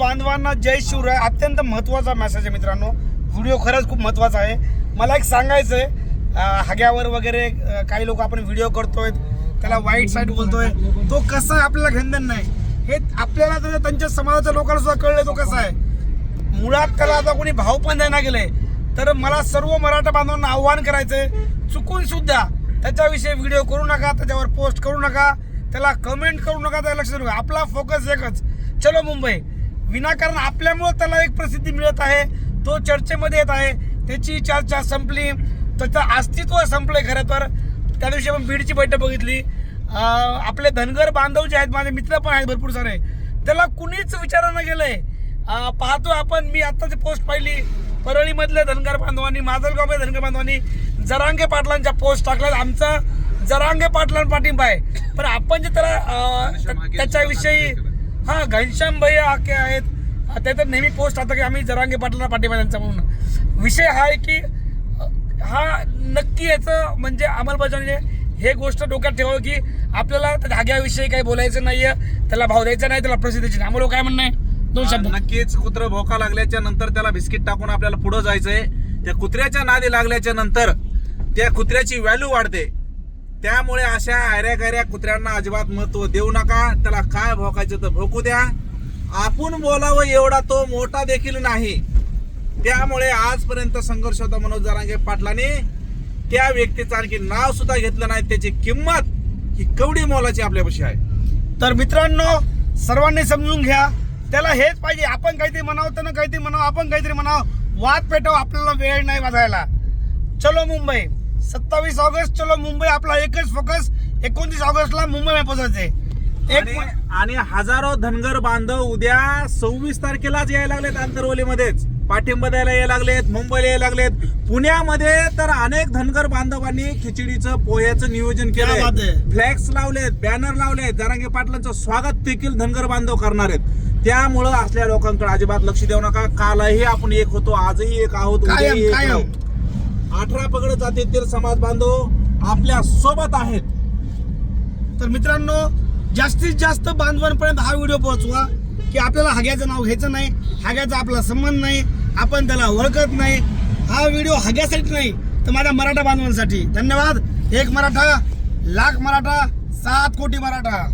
बांधवांना जय शिवराय. अत्यंत महत्त्वाचा मेसेज आहे मित्रांनो. व्हिडिओ खरंच खूप महत्त्वाचा आहे. मला एक सांगायचं आहे हग्यावर वगैरे काही लोक आपण व्हिडिओ करतोय त्याला वाईट साईड बोलतोय. तो कसा आहे आपल्याला घेणं नाही. हे आपल्याला तर त्यांच्या समाजाच्या लोकांना सुद्धा कळलं तो कसा आहे. मुळात त्याला आता कोणी भाव पण द्यायला गेले तर मला सर्व मराठा बांधवांना आव्हान करायचंय चुकून सुद्धा त्याच्याविषयी व्हिडिओ करू नका त्याच्यावर पोस्ट करू नका त्याला कमेंट करू नका त्याला लक्ष देऊ नका. आपला फोकस एकच. चलो मुंबई. विनाकारण आपल्यामुळं त्याला एक प्रसिद्धी मिळत आहे. तो चर्चेमध्ये येत आहे. त्याची चर्चा संपली. त्याचं अस्तित्व संपलं खरं तर. त्या दिवशी आपण बीडची बैठक बघितली. आपले धनगर बांधव जे आहेत माझे मित्र पण आहेत भरपूर सारे. त्याला कुणीच विचारानं गेलंय. आहे पाहतो आपण. मी आत्ताची पोस्ट पाहिली. परळीमधल्या धनगर बांधवांनी माजलगावमध्ये धनगर बांधवांनी जरांगे पाटलांच्या पोस्ट टाकल्यात. आमचा जरांगे पाटलां पाठिंबा आहे. पण आपण जे त्याला अं, त्याच्याविषयी हा घनश्याम भैया आके आहेत. ते तर नेहमी पोस्ट टाकतात की आम्ही जरांगे पाटलांना पाठिंबा आहे त्यांचा म्हणून. विषय हा आहे की हा नक्की याचं म्हणजे अंमलबजावणी आहे. हे गोष्ट डोक्यात ठेवावं की आपल्याला त्या धाग्याविषयी काही बोलायचं नाहीये त्याला भाव द्यायचा नाही त्याला प्रसिद्धीची नाही. आम्हाला काय म्हणणं आहे? दोन शब्द. नक्कीच कुत्र भोका लागल्याच्या नंतर त्याला बिस्किट टाकून आपल्याला पुढे जायचंय. त्या कुत्र्याच्या नादी लागल्याच्या नंतर त्या कुत्र्याची व्हॅल्यू वाढते. त्यामुळे अशा आयऱ्या गायऱ्या कुत्र्यांना अजिबात महत्त्व देऊ नका. त्याला काय भोकायचं तर भोकू द्या. आपण बोलावं एवढा तो मोठा देखील नाही. त्यामुळे आजपर्यंत संघर्ष होता मनोज जरांगे पाटलाने. त्या व्यक्तीचं आणखी नाव सुद्धा घेतलं नाही. त्याची किंमत ही कवडी मोलाची आपल्यापाशी आहे. तर मित्रांनो सर्वांनी समजून घ्या. त्याला हेच पाहिजे. आपण काहीतरी म्हणावं त्यानं काहीतरी म्हणावं आपण काहीतरी म्हणावं. वाद पेटव आपल्याला वेळ नाही वाजायला. चलो मुंबई. सत्तावीस ऑगस्ट चलो मुंबई आपला एकच फोकस एकोणतीस ऑगस्टला मुंबई पोहोचायचे एक आणि आणि हजारो धनगर बांधव उद्या सव्वीस तारखेलाच यायला लागलेत आंतरवलीमध्येच. पाठिंबा द्यायला यायला लागलेत मुंबईला यायला लागलेत. पुण्यामध्ये तर अनेक धनगर बांधवांनी खिचडीचं पोह्याचं नियोजन क्या बात केलंय आहे. फ्लॅक्स लावलेत बॅनर लावलेत. जरांगे पाटलांचं स्वागत देखील धनगर बांधव करणार आहेत. त्यामुळं असल्या लोकांकडे अजिबात लक्ष देऊ नका. कालही आपण एक होतो आजही एक आहोत कायम उद्याही एक कायम. राहू. अठरा पगड जातीतील समाज बांधव आपल्यासोबत आहेत. तर मित्रांनो जास्तीत जास्त बांधवांपर्यंत हा व्हिडिओ पोहोचवा की आपल्याला हाग्याचं नाव घ्यायचं नाही हाग्याचा आपला संबंध नाही आपण त्याला ओळखत नाही. हा व्हिडिओ हाग्यासाठी नाही तर माझ्या मराठा बांधवांसाठी. धन्यवाद. एक मराठा लाख मराठा सात कोटी मराठा.